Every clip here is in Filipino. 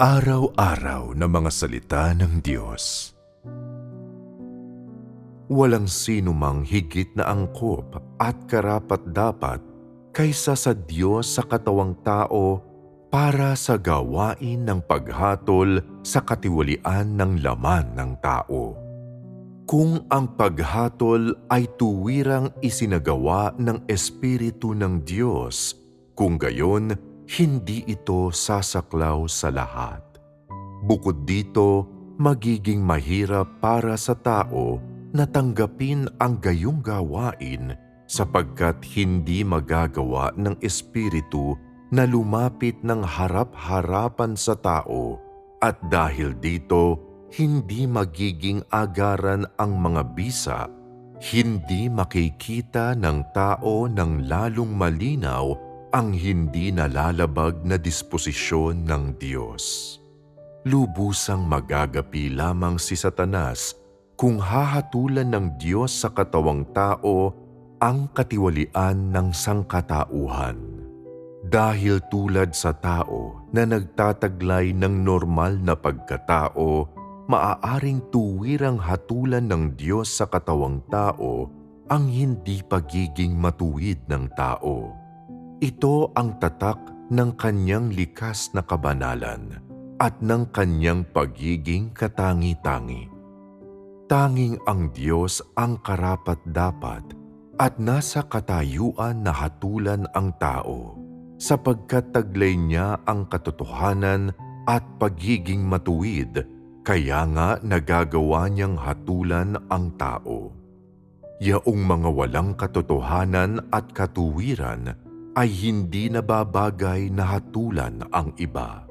Araw-araw na mga salita ng Diyos. Walang sino mang higit na angkop at karapat-dapat kaysa sa Diyos sa katawang tao para sa gawain ng paghatol sa katiwalian ng laman ng tao. Kung ang paghatol ay tuwirang isinagawa ng Espiritu ng Diyos, kung gayon, hindi ito sasaklaw sa lahat. Bukod dito, magiging mahirap para sa tao na tanggapin ang gayong gawain sapagkat hindi magagawa ng Espiritu na lumapit ng harap-harapan sa tao at dahil dito, hindi magiging agaran ang mga bisa, hindi makikita ng tao ng lalong malinaw ang hindi nalalabag na disposisyon ng Diyos. Lubusang magagapi lamang si Satanas kung hahatulan ng Diyos sa katawang tao ang katiwalian ng sangkatauhan. Dahil tulad sa tao na nagtataglay ng normal na pagkatao, maaaring tuwirang hatulan ng Diyos sa katawang tao ang hindi pagiging matuwid ng tao. Ito ang tatak ng kanyang likas na kabanalan at ng kanyang pagiging katangi-tangi. Tanging ang Diyos ang karapat-dapat at nasa katayuan na hatulan ang tao sapagkat taglay niya ang katotohanan at pagiging matuwid kaya nga nagagawa niyang hatulan ang tao. Yaong mga walang katotohanan at katuwiran ay hindi nababagay na hatulan ang iba.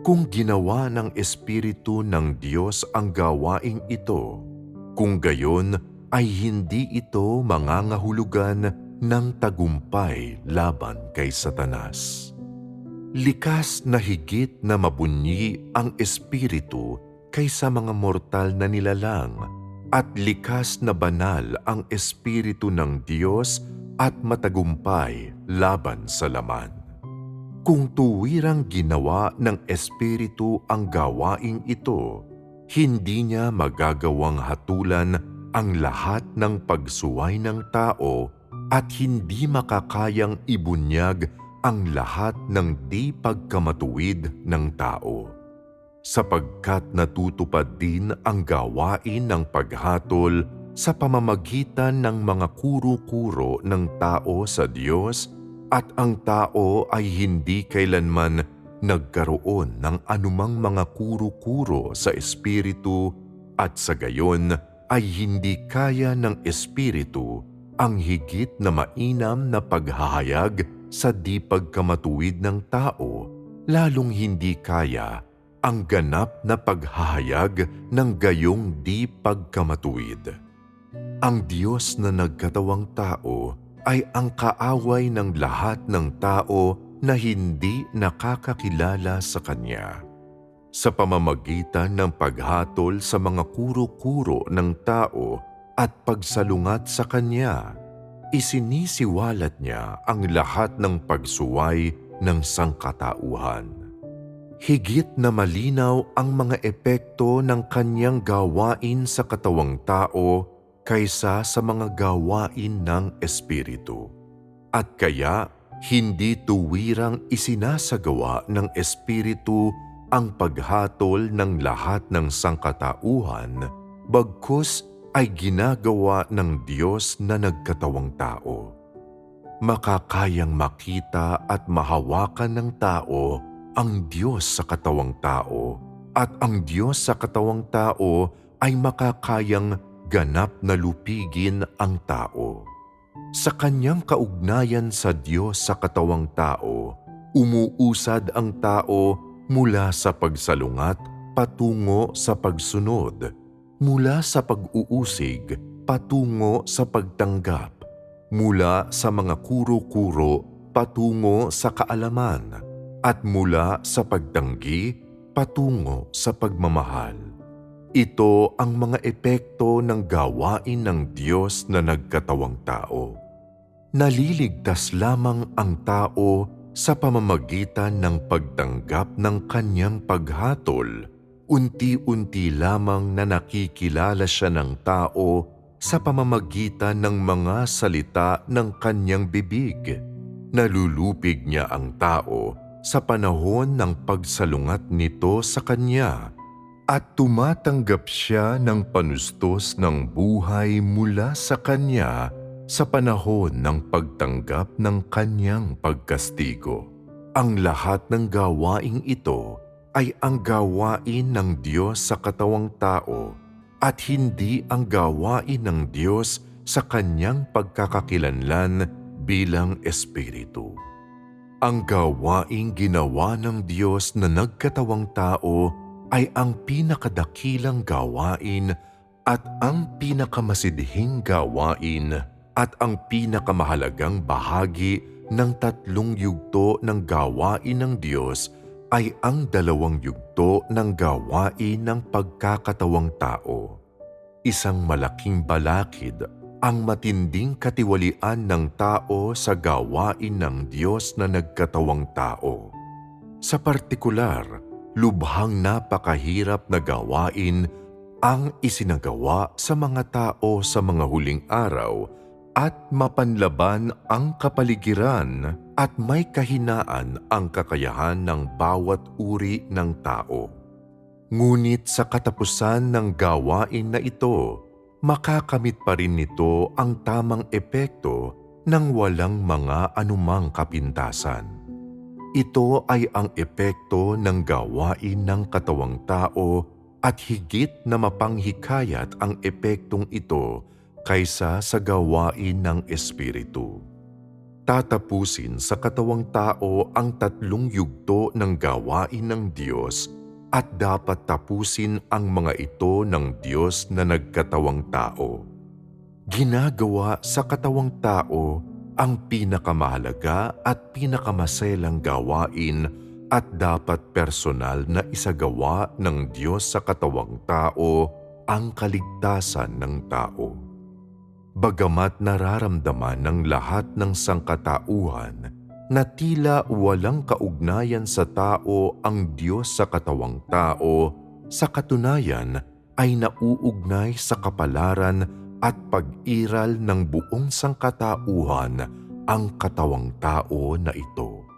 Kung ginawa ng Espiritu ng Diyos ang gawaing ito, kung gayon ay hindi ito mangangahulugan ng tagumpay laban kay Satanas. Likas na higit na mabunyi ang Espiritu kaysa mga mortal na nilalang at likas na banal ang Espiritu ng Diyos at matagumpay laban sa laman. Kung tuwirang ginawa ng Espiritu ang gawaing ito, hindi niya magagawang hatulan ang lahat ng pagsuway ng tao at hindi makakayang ibunyag ang lahat ng di pagkamatuwid ng tao. Sapagkat natutupad din ang gawain ng paghatol sa pamamagitan ng mga kuro-kuro ng tao sa Diyos at ang tao ay hindi kailanman nagkaroon ng anumang mga kuro-kuro sa Espiritu at sa gayon ay hindi kaya ng Espiritu ang higit na mainam na paghahayag sa di pagkamatuwid ng tao, lalong hindi kaya ang ganap na paghahayag ng gayong di pagkamatuwid. Ang Diyos na nagkatawang tao ay ang kaaway ng lahat ng tao na hindi nakakakilala sa Kanya. Sa pamamagitan ng paghatol sa mga kuro-kuro ng tao at pagsalungat sa Kanya, isinisiwalat niya ang lahat ng pagsuway ng sangkatauhan. Higit na malinaw ang mga epekto ng kanyang gawain sa katawang tao kaysa sa mga gawain ng Espiritu. At kaya hindi tuwirang isinasagawa ng Espiritu ang paghatol ng lahat ng sangkatauhan, bagkus ay ginagawa ng Diyos na nagkatawang tao. Makakayang makita at mahawakan ng tao ang Diyos sa katawang tao at ang Diyos sa katawang tao ay makakayang ganap na lupigin ang tao. Sa kanyang kaugnayan sa Diyos sa katawang tao, umuusad ang tao mula sa pagsalungat patungo sa pagsunod, mula sa pag-uusig patungo sa pagtanggap, mula sa mga kuro-kuro patungo sa kaalaman, at mula sa pagtanggi patungo sa pagmamahal. Ito ang mga epekto ng gawain ng Diyos na nagkatawang tao. Naliligtas lamang ang tao sa pamamagitan ng pagtanggap ng kanyang paghatol, unti-unti lamang na nakikilala siya ng tao sa pamamagitan ng mga salita ng kanyang bibig. Nalulupig niya ang tao sa panahon ng pagsalungat nito sa kanya at tumatanggap siya ng panustos ng buhay mula sa kanya sa panahon ng pagtanggap ng kanyang pagkastigo. Ang lahat ng gawaing ito ay ang gawain ng Diyos sa katawang tao at hindi ang gawain ng Diyos sa kanyang pagkakakilanlan bilang Espiritu. Ang gawaing ginawa ng Diyos na nagkatawang tao ay ang pinakadakilang gawain at ang pinakamasidhing gawain at ang pinakamahalagang bahagi ng tatlong yugto ng gawain ng Diyos ay ang dalawang yugto ng gawain ng pagkakatawang tao. Isang malaking balakid ang matinding katiwalian ng tao sa gawain ng Diyos na nagkatawang tao. Sa partikular, lubhang napakahirap na gawain ang isinagawa sa mga tao sa mga huling araw at mapanlaban ang kapaligiran at may kahinaan ang kakayahan ng bawat uri ng tao. Ngunit sa katapusan ng gawain na ito, makakamit pa rin nito ang tamang epekto ng walang mga anumang kapintasan. Ito ay ang epekto ng gawain ng katawang tao at higit na mapanghikayat ang epektong ito kaysa sa gawain ng Espiritu. Tatapusin sa katawang tao ang tatlong yugto ng gawain ng Diyos at dapat tapusin ang mga ito ng Diyos na nagkatawang tao. Ginagawa sa katawang tao ang pinakamahalaga at pinakamaselang gawain at dapat personal na isagawa ng Diyos sa katawang tao ang kaligtasan ng tao. Bagamat nararamdaman ng lahat ng sangkatauhan na tila walang kaugnayan sa tao ang Diyos sa katawang tao, sa katunayan ay nauugnay sa kapalaran at pag-iral ng buong sangkatauhan ang katawang tao na ito.